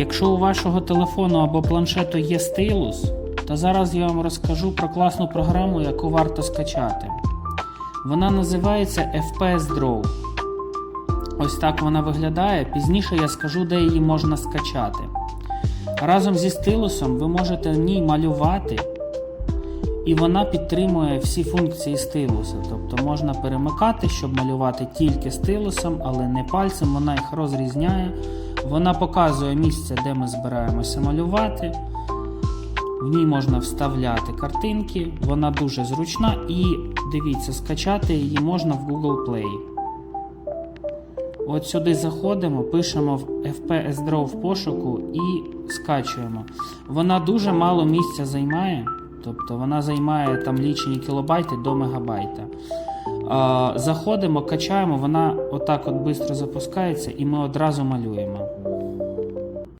Якщо у вашого телефону або планшету є стилус, то зараз я вам розкажу про класну програму, яку варто скачати. Вона називається FPS Draw. Ось так вона виглядає. Пізніше я скажу, де її можна скачати. Разом зі стилусом ви можете в ній малювати, і вона підтримує всі функції стилуса. Тобто можна перемикати, щоб малювати тільки стилусом, але не пальцем, вона їх розрізняє. Вона показує місце, де ми збираємося малювати. В ній можна вставляти картинки, вона дуже зручна і дивіться, скачати її можна в Google Play. От сюди заходимо, пишемо в FPS Draw в пошуку і скачуємо. Вона дуже мало місця займає, тобто вона займає там лічені кілобайти до мегабайта. Заходимо, качаємо, вона отак от швидко запускається і ми одразу малюємо.